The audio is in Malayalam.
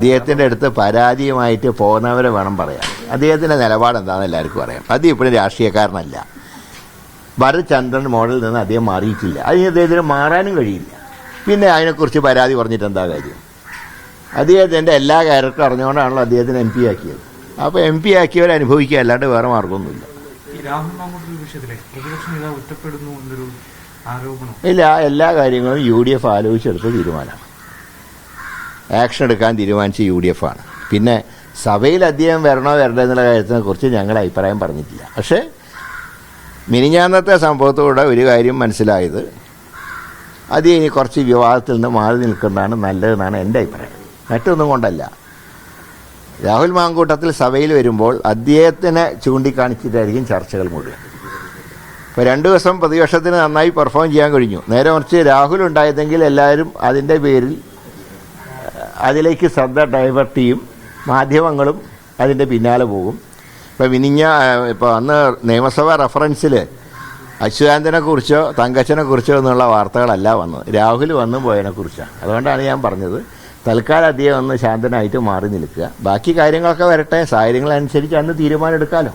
അദ്ദേഹത്തിന്റെ അടുത്ത് പരാതിയുമായിട്ട് പോകുന്നവരെ വേണം പറയാം അദ്ദേഹത്തിന്റെ നിലപാട് എന്താണെന്ന് എല്ലാവർക്കും അറിയാം. അദ്ദേഹം ഇപ്പോഴും രാഷ്ട്രീയക്കാരനല്ല. ഭരത്ചന്ദ്രൻ മോഡലിൽ നിന്ന് അദ്ദേഹം മാറിയിട്ടില്ല. അതിന് അദ്ദേഹത്തിന് മാറാനും കഴിയില്ല. പിന്നെ അതിനെക്കുറിച്ച് പരാതി പറഞ്ഞിട്ട് എന്താ കാര്യം? അദ്ദേഹത്തിന്റെ എല്ലാ കാര്യക്കും അറിഞ്ഞുകൊണ്ടാണല്ലോ അദ്ദേഹത്തിന് എം പി ആക്കിയത്. അപ്പോൾ എം പി ആക്കിയവർ അനുഭവിക്കുക അല്ലാണ്ട് വേറെ മാർഗമൊന്നുമില്ല. ഇല്ല എല്ലാ കാര്യങ്ങളും യു ഡി എഫ് ആലോചിച്ചെടുത്ത തീരുമാനമാണ്. ആക്ഷൻ എടുക്കാൻ തീരുമാനിച്ച യു ഡി എഫ് ആണ്. പിന്നെ സഭയിൽ അദ്ദേഹം വരണോ വരണ്ടോ എന്നുള്ള കാര്യത്തിനെ കുറിച്ച് ഞങ്ങൾ അഭിപ്രായം പറഞ്ഞിട്ടില്ല. പക്ഷേ മിനിഞ്ഞാന്നത്തെ സംഭവത്തോടെ ഒരു കാര്യം മനസ്സിലായത്. അത് ഇനി കുറച്ച് വിവാദത്തിൽ നിന്ന് മാറി നിൽക്കുന്നതാണ് നല്ലതെന്നാണ് എന്റെ അഭിപ്രായം. മറ്റൊന്നും കൊണ്ടല്ല. രാഹുൽ മാങ്കൂട്ടത്തിൽ സഭയിൽ വരുമ്പോൾ അദ്ദേഹത്തിനെ ചൂണ്ടിക്കാണിച്ചിട്ടായിരിക്കും ചർച്ചകൾ മുഴുവൻ. ഇപ്പോൾ രണ്ട് ദിവസം പ്രതിപക്ഷത്തിന് നന്നായി പെർഫോം ചെയ്യാൻ കഴിഞ്ഞു. നേരെ മറിച്ച് രാഹുൽ ഉണ്ടായതെങ്കിൽ എല്ലാവരും അതിന്റെ പേരിൽ അതിലേക്ക് ശ്രദ്ധ ഡൈവേർട്ട് ചെയ്യും. മാധ്യമങ്ങളും അതിന്റെ പിന്നാലെ പോകും. ഇപ്പോൾ വിനിഞ്ഞ ഇപ്പോൾ അന്ന് നിയമസഭാ റെഫറൻസിൽ അച്യുതാനന്ദനെ കുറിച്ചോ തങ്കച്ചനെ കുറിച്ചോ എന്നുള്ള വാർത്തകളല്ല വന്നത്. രാഹുൽ വന്നു പോയതിനെക്കുറിച്ചാണ് അതുകൊണ്ടാണ് ഞാൻ പറഞ്ഞത്. തൽക്കാലം അദ്ദേഹം ഒന്ന് ശാന്തനായിട്ട് മാറി നിൽക്കുക. ബാക്കി കാര്യങ്ങളൊക്കെ വരട്ടെ. സാഹചര്യങ്ങളനുസരിച്ച് അന്ന് തീരുമാനം എടുക്കാമല്ലോ